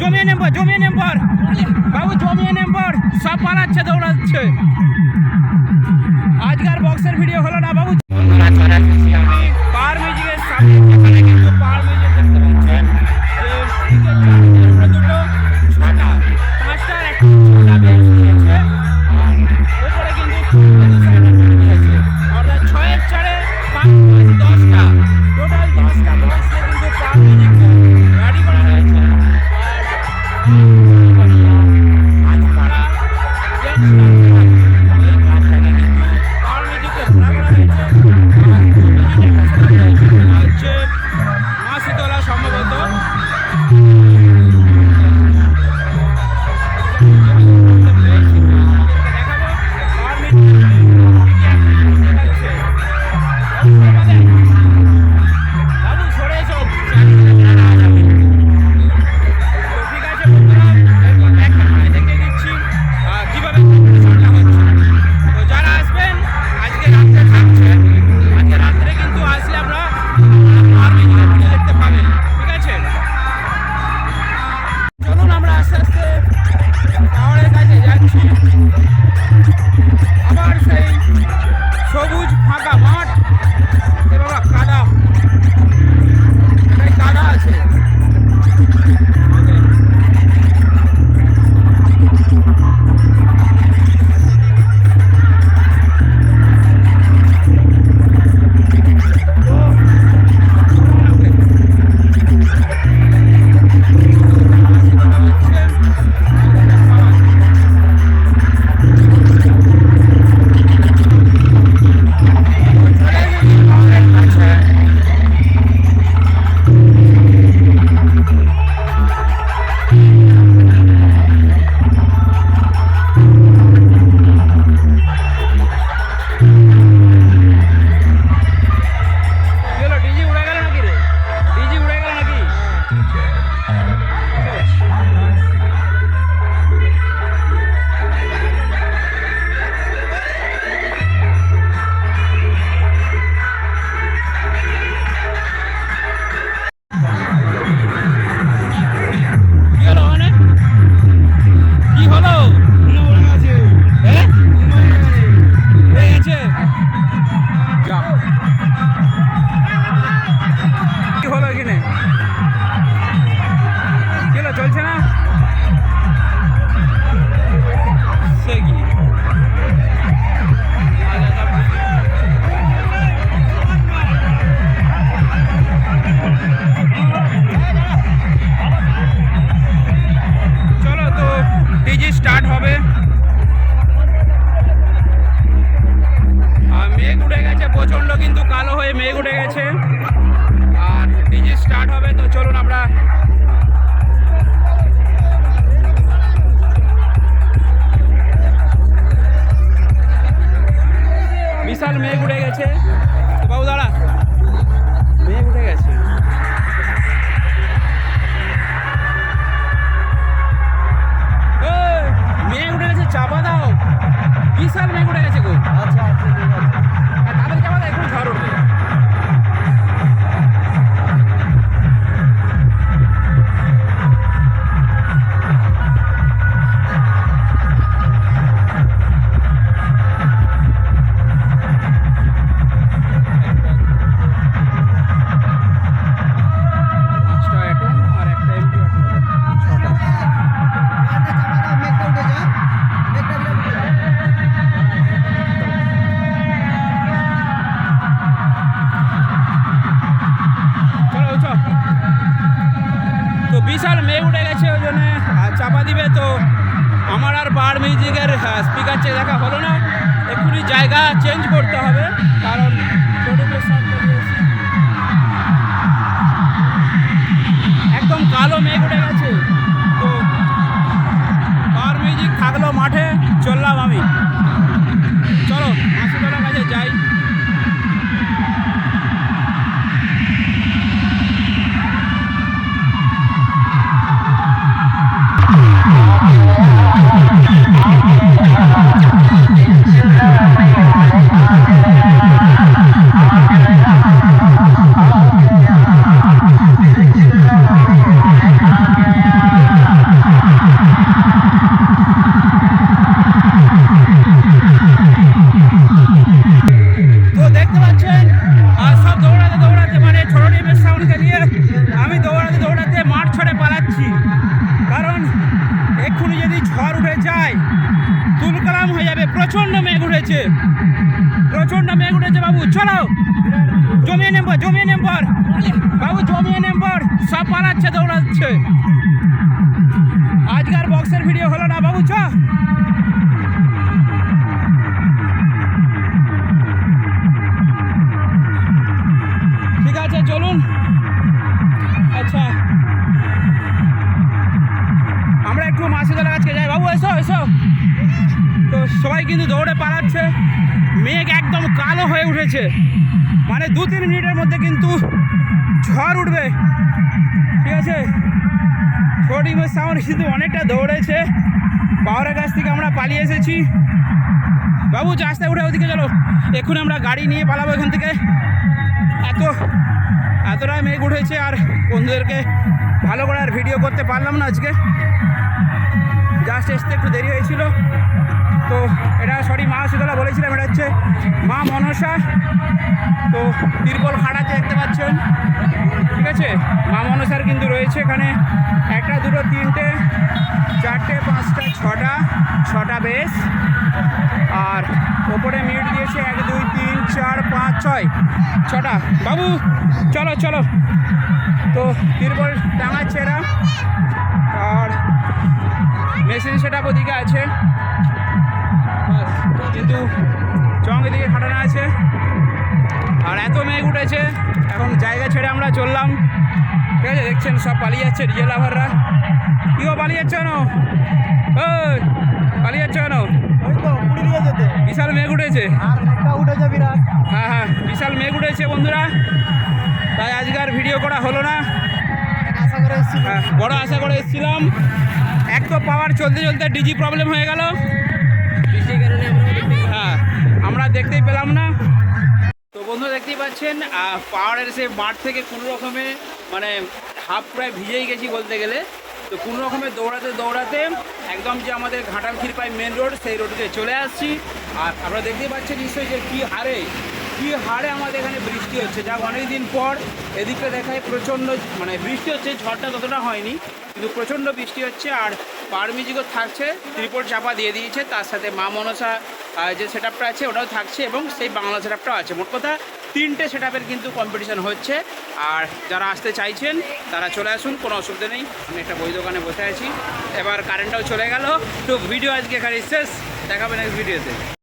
জমিয়ে নেব জমিয়ে নেব বাবু, জমিয়ে নেব সব পালাচ্ছে, দৌড়াচ্ছে। আজকার বক্সের ভিডিও হলো না, বাবু। Mm-hmm. স্টেজে স্টার্ট হবে। আর মেঘ উঠে গেছে, প্রচণ্ড কিন্তু কালো হয়ে মেঘ উঠে গেছে। আর ডিজে স্টার্ট হবে, তো চলুন আমরা সাল বেগুড়া বার মিউজিকের হ্যাঁ, স্পিকার চেয়ে দেখা হলো না। এক্ষুনি জায়গা চেঞ্জ করতে হবে, কারণ একদম কালো মেঘ উঠে গেছে। তো বার মিউজিক থাকল মাঠে, চললাম আমি। চলো মাসুদার কাছে যাই। প্রচণ্ড মেঘ উঠেছে। প্রচণ্ড মেঘ উঠেছে বাবু চলো জমিয়ে নেম্বর জমিয়ে নেম্বর বাবু, জমিয়ে নেম্বর সব পালাচ্ছে, দৌড়াচ্ছে। আজকার বক্সের ভিডিও হলো না, বাবু, চ। কিন্তু দৌড়ে পালাচ্ছে। মেঘ একদম কালো হয়ে উঠেছে। মানে দু তিন মিনিটের মধ্যে কিন্তু ঝড় উঠবে। ঠিক আছে? ছোটিমের সাউন্ড কিন্তু অনেকটা দৌড়েছে। পাওয়ারের কাছ থেকে আমরা পালিয়ে এসেছি। বাবু রাস্তায় উঠে ওদিকে চলো। এখন আমরা গাড়ি নিয়ে পালাবো এখান থেকে। এত, এতটা মেঘ উঠেছে আর বন্ধুদেরকে ভালো করে আর ভিডিও করতে পারলাম না আজকে। জাস্ট আসতে একটু দেরি হয়েছিল। বলেছিলাম এটা হচ্ছে মা মনসা, তো তিরপল খাড়াতে দেখতে পাচ্ছেন। ঠিক আছে? মা মনসার কিন্তু রয়েছে এখানে। একটা, দুটো, তিনটে, চারটে, পাঁচটা, ছটা ছটা বেশ। আর ওপরে মিট দিয়েছে এক, দুই, তিন, চার, পাঁচ, ছয়। ছটা। বাবু, চলো চলো। তো তিরপল টাঙাচ্ছে এরা। আর মেশিন সেটা ওদিকে আছে। চং এদিকে খাটানো আছে। আর এত মেঘ উঠেছে এখন জায়গা ছেড়ে আমরা চললাম। ঠিক আছে দেখছেন সব পালিয়ে যাচ্ছে ডিজে লাভাররা। কি গো পালিয়ে যাচ্ছে কেন? ওই, পালিয়ে যাচ্ছে কেন? বিশাল মেঘ উঠেছে। হ্যাঁ হ্যাঁ বিশাল মেঘ উঠেছে বন্ধুরা। তাই আজকে আর ভিডিও করা হলো না। হ্যাঁ বড় আশা করে এসেছিলাম। এক তো পাওয়ার চলতে চলতে ডিজি প্রবলেম হয়ে গেল। দেখতেই পেলাম না। তো বন্ধু দেখতেই পাচ্ছেন পাহাড়ের সে মাঠ থেকে কোনো রকমে মানে হাফ প্রায় ভিজেই গেছি বলতে গেলে। তো কোনো রকমে দৌড়াতে দৌড়াতে একদম যে আমাদের ঘাটাল ক্ষীরপাই মেন রোড, সেই রোডে চলে আসছি। আর আপনারা দেখতেই পাচ্ছেন নিশ্চয়ই যে কী হারে কী হারে আমাদের এখানে বৃষ্টি হচ্ছে। যা অনেক দিন পর এদিকটা দেখায় প্রচণ্ড মানে বৃষ্টি হচ্ছে, ঝড়টা ততটা হয়নি, কিন্তু প্রচণ্ড বৃষ্টি হচ্ছে। আর পার মিউজিকও থাকছে ত্রিপল চাপা দিয়ে দিয়েছে, তার সাথে মা মনসা যে সেট আছে, ওটাও থাকছে এবং সেই বাংলা সেট আছে। মোট কথা তিনটে সেট কিন্তু কম্পিটিশান হচ্ছে। আর যারা আসতে চাইছেন, তারা চলে আসুন, কোনো অসুবিধা নেই। আমি একটা বই দোকানে বসে আছি। এবার কারেন্টটাও চলে গেল। তো ভিডিও আজকে এখানে শেষ। দেখাবেন এক ভিডিওতে